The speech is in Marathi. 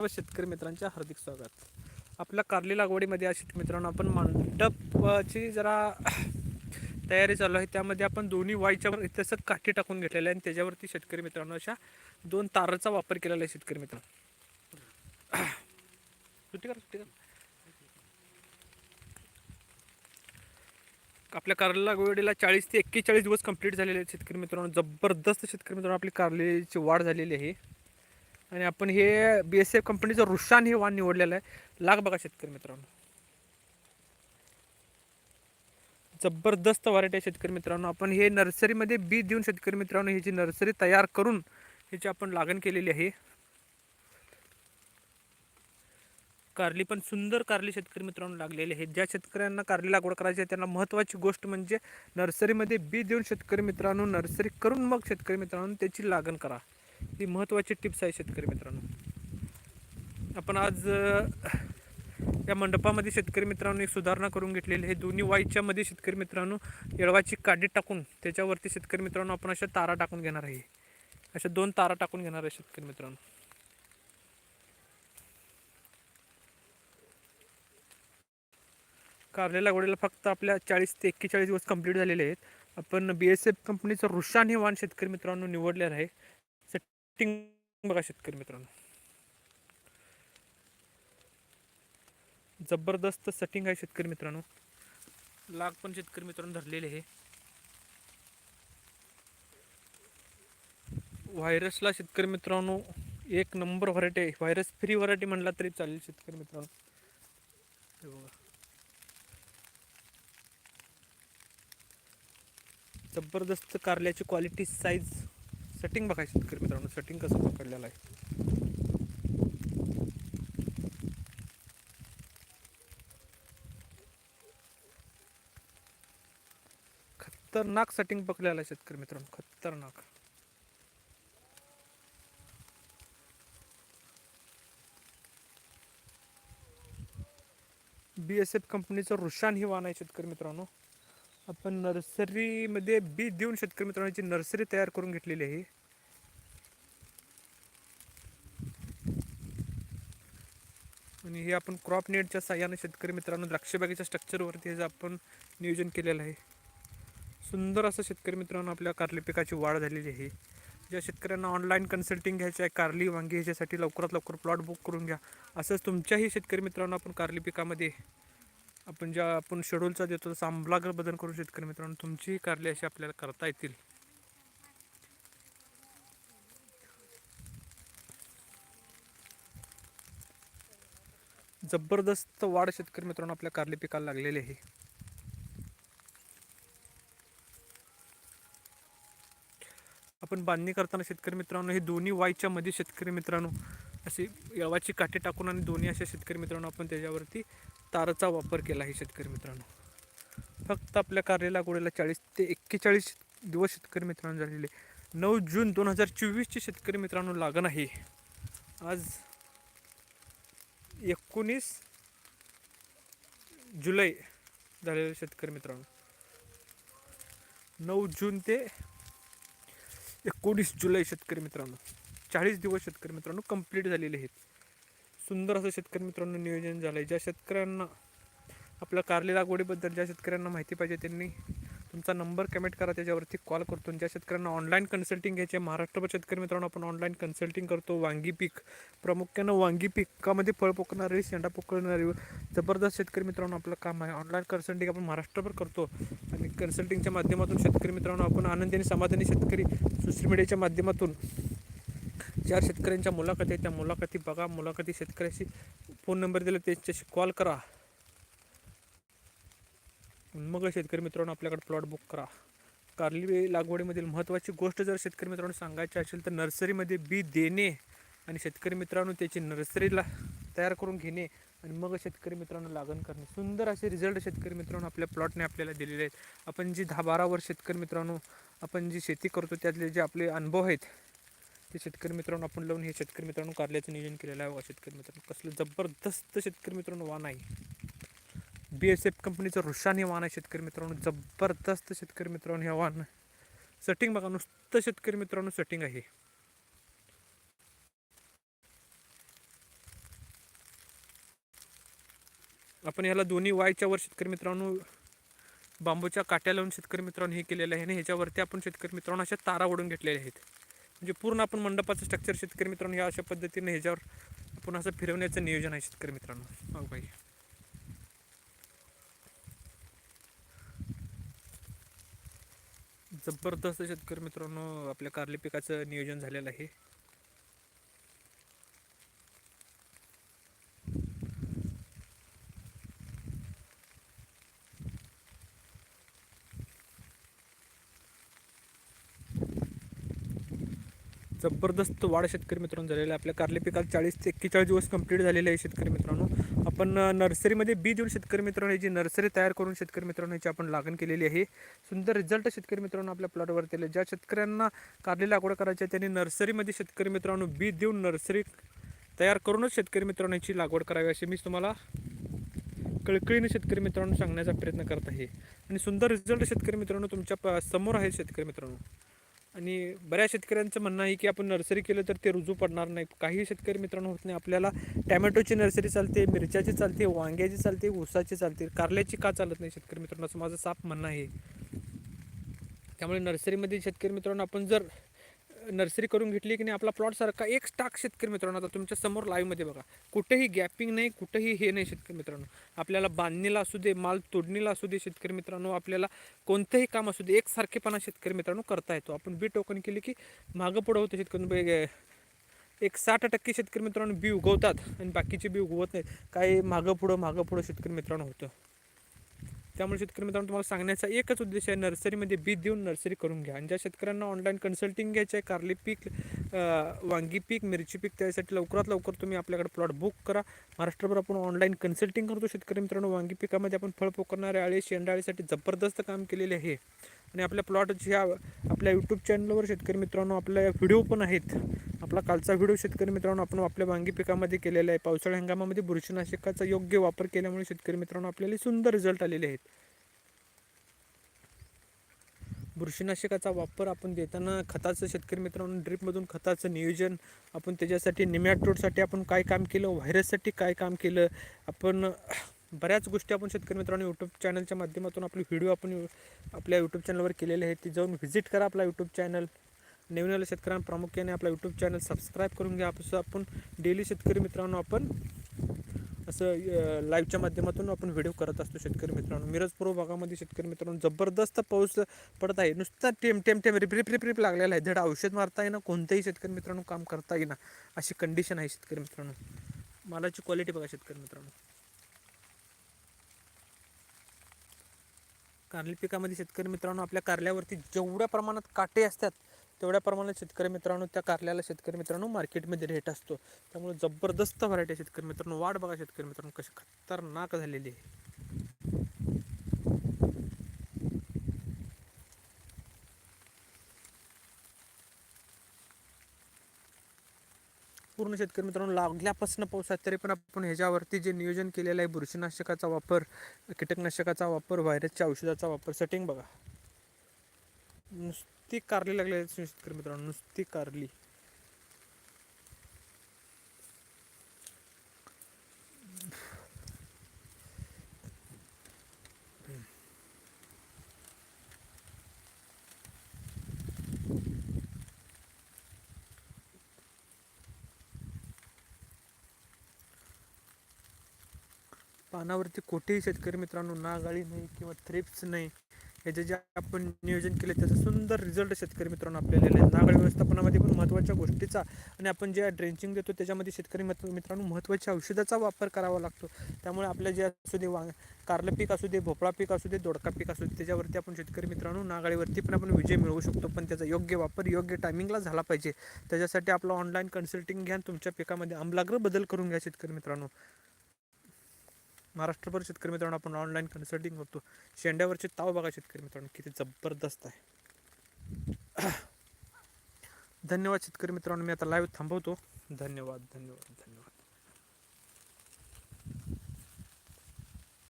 सर्व शेतकरी मित्रांचे हार्दिक स्वागत. आपल्या कारली लागवडीमध्ये या शेतकरी मित्रांनो आपण मंडपची जरा तयारी चालू आहे. त्यामध्ये आपण दोन्ही वाईच्या वर काठी टाकून घेतलेलं आहे आणि त्याच्यावरती शेतकरी मित्रांनो अशा दोन ताराचा वापर केलेला आहे शेतकरी मित्रांनो. सुट्टी करा सुट्टी करा. आपल्या कारली लागवडीला चाळीस ते एक्केचाळीस दिवस कंप्लीट झालेले आहेत शेतकरी मित्रांनो. जबरदस्त शेतकरी मित्रांनो आपली कारलीची वाढ झालेली आहे. आणि आपण हे बी एस एफ कंपनीचं रुशान हे वाण निवडलेलं आहे. लाग बघा शेतकरी मित्रांनो. जबरदस्त व्हरायटी आहे शेतकरी मित्रांनो. आपण हे नर्सरीमध्ये बी देऊन शेतकरी मित्रांनो ह्याची नर्सरी तयार करून ह्याची आपण लागण केलेली आहे. कारली पण सुंदर कारली शेतकरी मित्रांनो लागलेली आहे. ज्या शेतकऱ्यांना कारली लागवड करायची आहे त्यांना महत्त्वाची गोष्ट म्हणजे नर्सरीमध्ये बी देऊन शेतकरी मित्रांनो नर्सरी करून मग शेतकरी मित्रांनो त्याची लागण करा. ही महत्त्वाची टिप्स आहे शेतकरी मित्रांनो. आपण आज या मंडपामध्ये शेतकरी मित्रांनो एक सुधारणा करून घेतलेली हे दोन्ही वाईच्या मध्ये शेतकरी मित्रांनो येळवाची काडी टाकून त्याच्यावरती शेतकरी मित्रांनो आपण अशा तारा टाकून घेणार आहे. अशा दोन तारा टाकून घेणार आहे शेतकरी मित्रांनो. कारले लागवडीला फक्त आपल्या चाळीस ते एक्केचाळीस दिवस कंप्लीट झालेले आहेत. आपण बी एस एफ कंपनीचं रुशान हे वाण शेतकरी मित्रांनो निवडलेलं आहे. सेटिंग बघा शेतकरी मित्रांनो. जबरदस्त सेटिंग आहे शेतकरी मित्रांनो. लाग पण शेतकरी मित्रांनो धरलेले आहे व्हायरसला शेतकरी मित्रांनो एक नंबर व्हरायटी आहे. व्हायरस फ्री व्हरायटी म्हणला तरी चालेल शेतकरी मित्रांनो. हे बघा. जबरदस्त कारल्याची क्वालिटी साईज सेटिंग बघा शेतकरी मित्रांनो सेटिंग कसं पकडलेलं आहे. खतरनाक सेटिंग पकडलेलं आहे शेतकरी मित्रांनो खतरनाक. बी एस एफ कंपनीचं रुशान ही वाहन आहे शेतकरी मित्रांनो. आपण नर्सरीमध्ये बी देऊन शेतकरी मित्रांची नर्सरी तयार करून घेतलेली आहे. आणि हे आपण क्रॉप नेटच्या साह्याने शेतकरी मित्रांनो द्राक्षबागेच्या स्ट्रक्चरवरती ह्याचं आपण नियोजन केलेलं आहे. सुंदर असं शेतकरी मित्रांनो आपल्या कारली पिकाची वाढ झालेली आहे. ज्या शेतकऱ्यांना ऑनलाईन कन्सल्टिंग घ्यायचं आहे कारली वांगी ह्याच्यासाठी लवकरात लवकर प्लॉट बुक करून घ्या. असंच तुमच्याही शेतकरी मित्रांनो आपण कारली पिकामध्ये आपण ज्या आपण शेड्यूलचा देतो तसा आमलागर बदल करून शेतकरी मित्रांनो. तुमची कारले अशी आपल्याला करता येतील. जबरदस्त वाढ शेतकरी मित्रांनो आपल्या कारले पिकाला लागलेली आहे. आपण बांधणी करताना शेतकरी मित्रांनो हे दोन्ही वायच्या मध्ये शेतकरी मित्रांनो अशी यवाची काठी टाकून आणि दोन्ही अशा शेतकरी मित्रांनो आपण त्याच्यावरती ताराचा वापर केला आहे शेतकरी मित्रांनो. फक्त आपल्या कार्य लागवडीला चाळीस ते एक्केचाळीस दिवस शेतकरी मित्रांनो झालेले. नऊ जून दोन हजार चोवीसचे शेतकरी मित्रांनो लागण आहे. आज एकोणीस जुलै झालेले शेतकरी मित्रांनो. नऊ जून ते एकोणीस जुलै शेतकरी मित्रांनो. चाळीस दिवस शेतकरी मित्रांनो कंप्लीट झालेले आहेत. सुंदर असं शेतकरी मित्रांनो नियोजन झालं आहे ज्या शेतकऱ्यांना आपल्या कारली लागवडीबद्दल ज्या शेतकऱ्यांना माहिती पाहिजे त्यांनी तुमचा नंबर कमेंट करा त्याच्यावरती कॉल करतो. ज्या शेतकऱ्यांना ऑनलाईन कन्सल्टिंग घ्यायचे आहे, महाराष्ट्रभर शेतकरी मित्रांनो आपण ऑनलाईन कन्सल्टिंग करतो. वांगी पीक प्रामुख्यानं वांगी पिकामध्ये फळ पोकणारी शेंडा पोकणारी जबरदस्त शेतकरी मित्रांनो आपलं काम आहे. ऑनलाईन कन्सल्टिंग आपण महाराष्ट्रभर करतो. आणि कन्सल्टिंगच्या माध्यमातून शेतकरी मित्रांनो आपण आनंदी आणि समाधानी शेतकरी सोशल मीडियाच्या माध्यमातून ज्या शेतकऱ्यांच्या मुलाखती आहेत त्या मुलाखती बघा. मुलाखती शेतकऱ्याशी फोन नंबर दिला त्याच्याशी कॉल करा. मग शेतकरी मित्रांनो आपल्याकडे प्लॉट बुक करा. कारली लागवडीमधील महत्त्वाची गोष्ट जर शेतकरी मित्रांनो सांगायची असेल तर नर्सरीमध्ये बी देणे आणि शेतकरी मित्रांनो त्याची नर्सरीला तयार करून घेणे आणि मग शेतकरी मित्रांनो लागण करणे. सुंदर असे रिझल्ट शेतकरी मित्रांनो आपल्या प्लॉटने आपल्याला दिलेले आहेत. आपण जी दहा बारा वर्ष शेतकरी मित्रांनो आपण जी शेती करतो त्यातले जे आपले अनुभव आहेत ते शेतकरी मित्रांनो आपण लावून हे शेतकरी मित्रांनो कारल्याचं नियोजन केलेलं आहे. बघा शेतकरी मित्रांनो कसलं जबरदस्त शेतकरी मित्रांनो वाहन आहे. बी एस एफ कंपनीचं रुशाने वाहन आहे शेतकरी मित्रांनो जबरदस्त शेतकरी मित्रांनो हे वाहन सेटिंग बघा नुसतं शेतकरी मित्रांनो सेटिंग आहे आपण ह्याला दोन्ही वायच्या वर शेतकरी मित्रांनो बांबूच्या काट्या लावून शेतकरी मित्रांनो हे केलेलं आहे आणि ह्याच्यावरती आपण शेतकरी मित्रांनो अशा तारा ओढून घेतलेल्या आहेत. म्हणजे पूर्ण आपण मंडपाचं स्ट्रक्चर शेतकरी मित्रांनो ह्या अशा पद्धतीने ह्याच्यावर आपण असं फिरवण्याचं नियोजन आहे शेतकरी मित्रांनो. मग बाई. जबरदस्त शेतकरी मित्रांनो आपल्या कारली पिकाचं नियोजन झालेलं आहे. जबरदस्त वाढ शेतकरी मित्रांनो झालेला आहे. आपल्या कारले पिकात चाळीस ते एक्केचाळीस दिवस कंप्लीट झालेले आहे शेतकरी मित्रांनो. आपण नर्सरीमध्ये बी देऊन शेतकरी मित्रांनो याची नर्सरी तयार करून शेतकरी मित्रांनो याची आपण लागण केलेली आहे. सुंदर रिझल्ट शेतकरी मित्रांनो आपल्या प्लॉटवर दिले ज्या शेतकऱ्यांना कारली लागवड करायची आहे त्यांनी नर्सरीमध्ये शेतकरी मित्रांनो बी देऊन नर्सरी तयार करूनच शेतकरी मित्रांनो याची लागवड करावी अशी मी तुम्हाला कळकळीने शेतकरी मित्रांनो सांगण्याचा प्रयत्न करत आहे. आणि सुंदर रिझल्ट शेतकरी मित्रांनो तुमच्या प- समोर आहे शेतकरी मित्रांनो. आणि बऱ्याच शेतकऱ्यांचं म्हणणं आहे की आपण नर्सरी केलं तर ते रुजू पडणार नाही. काही शेतकरी मित्रांनो होत नाही. आपल्याला टॅमॅटोची नर्सरी चालते मिरच्याची चालते वांग्याची चालते ऊसाची चालते. कारल्याची का चालत नाही शेतकरी मित्रांनो? असं माझं साफ म्हणणं आहे. त्यामुळे नर्सरीमध्ये शेतकरी मित्रांनो आपण जर नर्सरी करून घेतली की नाही आपला प्लॉट सारखा एक स्टाक शेतकरी मित्रांनो आता तुमच्यासमोर लाईव्हमध्ये बघा. कुठेही गॅपिंग नाही कुठेही हे नाही शेतकरी मित्रांनो. आपल्याला बांधणीला असू दे माल तोडणीला असू दे शेतकरी मित्रांनो आपल्याला कोणतंही काम असू दे एकसारखेपणा शेतकरी मित्रांनो करता येतो. आपण बी टोकन केली की मागं पुढं होतं शेतकरी म्हणजे एक साठ टक्के शेतकरी मित्रांनो बी उगवतात आणि बाकीचे बी उगवत नाहीत. काही मागं पुढं मागं पुढं शेतकरी मित्रांनो होतं. त्यामुळे शेतकरी मित्रांनो तुम्हाला सांगण्याचा एकच उद्देश आहे नर्सरीमध्ये बी देऊन नर्सरी करून घ्या. आणि ज्या शेतकऱ्यांना ऑनलाईन कन्सल्टिंग घ्यायचं आहे कारली पीक वांगी पीक मिरची पीक त्यासाठी लवकरात लवकर तुम्ही आपल्याकडे प्लॉट बुक करा. महाराष्ट्रभर आपण ऑनलाईन कन्सल्टिंग करतो शेतकरी मित्रांनो. वांगी पिकामध्ये आपण फळ पोकरणाऱ्या आळे शेंडाळीसाठी जबरदस्त काम केलेले आहे. आणि आपल्या प्लॉट ह्या आपल्या यूट्यूब चॅनलवर शेतकरी मित्रांनो आपल्या व्हिडिओ पण आहेत. आपला कालचा व्हिडिओ शेतकरी मित्रांनो आपण आपल्या वांगी पिकामध्ये केलेला आहे. पावसाळ्या हंगामामध्ये बुरशीनाशकाचा योग्य वापर केल्यामुळे शेतकरी मित्रांनो आपल्याला सुंदर रिझल्ट आलेले आहेत. बुरशीनाशकाचा वापर आपण देताना खताचं शेतकरी मित्रांनो ड्रीपमधून खताचं नियोजन आपण त्याच्यासाठी निमॅटोडसाठी आपण काय काम केलं? व्हायरससाठी काय काम केलं? आपण बऱ्याच गोष्टी आपण शेतकरी मित्रांनो यूट्यूब चॅनलच्या माध्यमातून आपले व्हिडिओ आपण आपल्या यूट्यूब चॅनलवर केलेले आहेत ती जाऊन व्हिजिट करा आपला यूट्यूब चॅनल नवीन आलेल्या शेतकऱ्यांना प्रामुख्याने आपला यूट्यूब चॅनल सबस्क्राईब करून घ्या. असं आपण डेली शेतकरी मित्रांनो आपण असं लाईव्हच्या माध्यमातून आपण व्हिडिओ करत असतो शेतकरी मित्रांनो. मिरजपूर्व भागामध्ये शेतकरी मित्रांनो जबरदस्त पाऊस पडत आहे. नुसता टेम टेम टेम रिप रिप रिप रिप लागलेला आहे. धड औषध मारता येईना कोणतंही शेतकरी मित्रांनो काम करता येईना. अशी कंडिशन आहे शेतकरी मित्रांनो. मालाची क्वालिटी बघा शेतकरी मित्रांनो. कारली पिकामध्ये शेतकरी मित्रांनो आपल्या कारल्यावरती जेवढ्या प्रमाणात काटे असतात तेवढ्या प्रमाणात शेतकरी मित्रांनो त्या कारल्याला शेतकरी मित्रांनो मार्केटमध्ये रेट असतो. त्यामुळे जबरदस्त व्हरायटी शेतकरी मित्रांनो. वाढ बघा शेतकरी मित्रांनो कशी खतरनाक झालेली आहे. पूर्ण शेतकरी मित्रांनो लागल्यापासून पाऊस आहे तरी पण आपण ह्याच्यावरती जे नियोजन केलेलं आहे बुरशीनाशकाचा वापर कीटकनाशकाचा वापर व्हायरसच्या औषधाचा वापर सेटिंग बघा. नुसती कारली लागले आहे शेतकरी मित्रांनो नुसती कारली. पानावरती कोठेही शेतकरी मित्रांनो नागाळी नाही किंवा थ्रिप्स नाही. याचे जे आपण नियोजन केले त्याचा सुंदर रिझल्ट शेतकरी मित्रांनो आपल्याला आहे. नागाळी व्यवस्थापनामध्ये पण महत्त्वाच्या गोष्टीचा आणि आपण ज्या ड्रेंचिंग देतो त्याच्यामध्ये शेतकरी मित्र मित्रांनो महत्त्वाच्या औषधाचा वापर करावा लागतो. त्यामुळे आपल्या जे असू दे वांग कारलं पीक असू दे भोपळा पीक असू दे दोडका पीक असू दे त्याच्यावरती आपण शेतकरी मित्रांनो नागाळीवरती पण आपण विजय मिळवू शकतो. पण त्याचा योग्य वापर योग्य टायमिंगला झाला पाहिजे. त्याच्यासाठी आपलं ऑनलाईन कन्सल्टिंग घ्या तुमच्या पिकामध्ये आमलाग्र बदल करून घ्या शेतकरी मित्रांनो. महाराष्ट्रभर शेतकरी मित्रांनो आपण ऑनलाईन कन्सल्टिंग करतो शेंड्यावरचे ताव बघा शेतकरी मित्रांनो किती जबरदस्त आहे. धन्यवाद शेतकरी मित्रांनो मी आता लाईव्ह थांबवतो. धन्यवाद धन्यवाद धन्यवाद.